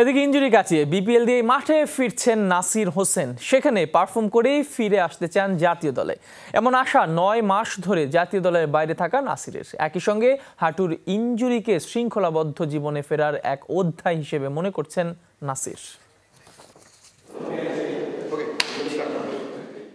এদিকে ইঞ্জুরি কাটিয়ে বিপিএল দিয়ে মাঠে ফিরছেন নাসির হোসেন। সেখানে পারফর্ম করেই ফিরে আসতে চান জাতীয় দলে। এমন আশা নয় মাস ধরে জাতীয় দলের বাইরে থাকা নাসিরের। একই সঙ্গে হাঁটুর ইঞ্জুরিকে শৃঙ্খলাবদ্ধ জীবনে ফেরার এক অধ্যায় হিসেবে মনে করছেন নাসির।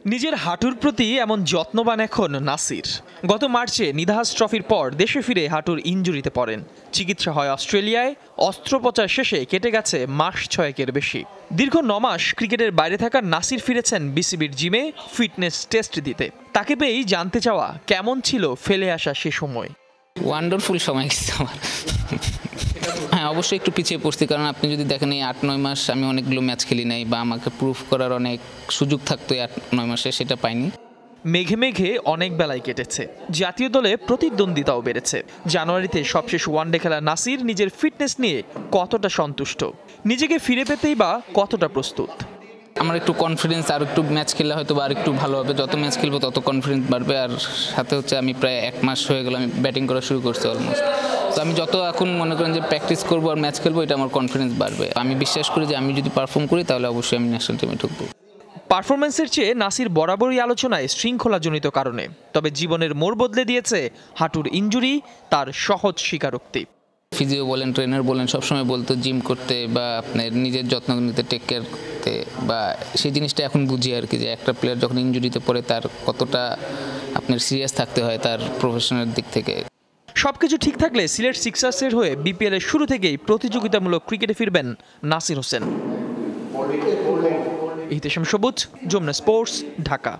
নিজের হাঁটুর প্রতি এমন যত্নবান এখন নাসির। গত মার্চে নিধাস ট্রফির পর দেশে ফিরে হাঁটুর ইঞ্জুরিতে পড়েন। চিকিৎসা হয় অস্ট্রেলিয়ায়, অস্ত্রোপচার শেষে কেটে গেছে মাস ছয়েকের বেশি। দীর্ঘ নমাস ক্রিকেটের বাইরে থাকা নাসির ফিরেছেন বিসিবির জিমে ফিটনেস টেস্ট দিতে। তাকে পেয়েই জানতে চাওয়া কেমন ছিল ফেলে আসা সে সময়। ওয়ান্ডারফুল সময় হ্যাঁ অবশ্যই একটু পিছিয়ে পড়ছি কারণ আপনি যদি দেখেন এই আট নয় মাস আমি অনেকগুলো ম্যাচ খেলি নাই বা আমাকে প্রুফ করার অনেক সুযোগ থাকতো এই আট নয় মাসে সেটা পাইনি। মেঘে মেঘে অনেক বেলায় কেটেছে। জাতীয় দলে প্রতিদ্বন্দ্বিতাও বেড়েছে। জানুয়ারিতে সবশেষ ওয়ানডে খেলা নাসির নিজের ফিটনেস নিয়ে কতটা সন্তুষ্ট? নিজেকে ফিরে পেতেই বা কতটা প্রস্তুত? আমার একটু কনফিডেন্স আর একটু ম্যাচ খেললে হয়তো বা আর একটু ভালো হবে। যত ম্যাচ খেলব তত কনফিডেন্স বাড়বে। আর সাথে হচ্ছে আমি প্রায় এক মাস হয়ে গেল আমি ব্যাটিং করা শুরু করছি অলমোস্ট তো আমি যত এখন মনে করেন যে প্র্যাকটিস করব আর ম্যাচ খেলব এটা আমার কনফিডেন্স বাড়বে। আমি বিশ্বাস করি যে আমি যদি পারফর্ম করি তাহলে অবশ্যই আমি ন্যাশনাল টিমে ঢুকবো। পারফরমেন্সের চেয়ে নাসির বরাবরই আলোচনায় শৃঙ্খলাজনিত কারণে তবে জীবনের মোড় বদলে দিয়েছে হাঁটুর ইঞ্জুরি তার সহজ স্বীকারোক্তি। ফিজিও বলেন ট্রেনার বলেন সবসময় বলতো জিম করতে বা আপনার নিজের যত্ন নিতে টেক কেয়ার করতে বা সেই জিনিসটা এখন বুঝি আর কি যে একটা প্লেয়ার যখন ইঞ্জুরিতে পড়ে তার কতটা আপনার সিরিয়াস থাকতে হয় তার প্রফেশনের দিক থেকে। সবকিছু ঠিক থাকলে সিলেট সিক্সার্সের হয়ে বিপিএল এর শুরু থেকেই প্রতিযোগিতামূলক ক্রিকেটে ফিরবেন নাসির হোসেন। ইহতেশাম সবুজ, যমুনা স্পোর্টস, ঢাকা।